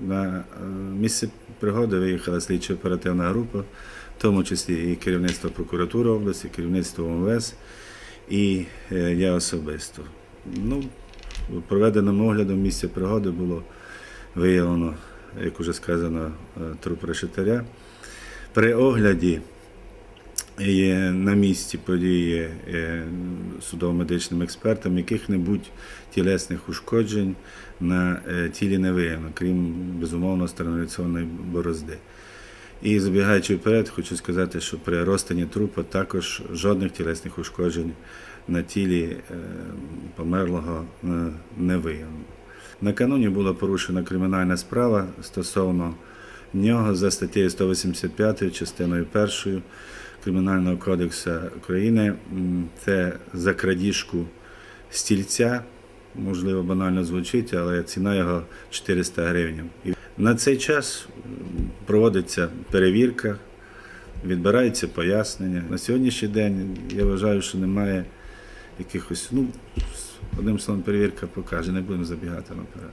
На е, місце пригоди виїхала слідчо оперативна група, в тому числі і керівництво прокуратури області, керівництво МВС і е, я особисто. Ну, проведеним оглядом місця пригоди було виявлено, як уже сказано, е, труп решетаря. При огляді є на місці події е, судово-медичним експертам яких-небудь тілесних ушкоджень на е, тілі не виявлено, крім безумовно стерилізаційної борозди. І забігаючи вперед, хочу сказати, що при розтині трупа також жодних тілесних ушкоджень на тілі е, померлого не виявлено. Накануні була порушена кримінальна справа стосовно нього за статтею 185 частиною 1 Кримінального кодексу України. Це за крадіжку стільця, можливо, банально звучить, але ціна його 400 гривень. І на цей час проводиться перевірка, відбираються пояснення. На сьогоднішній день я вважаю, що немає якихось, ну, одним словом, перевірка покаже, не будемо забігати наперед.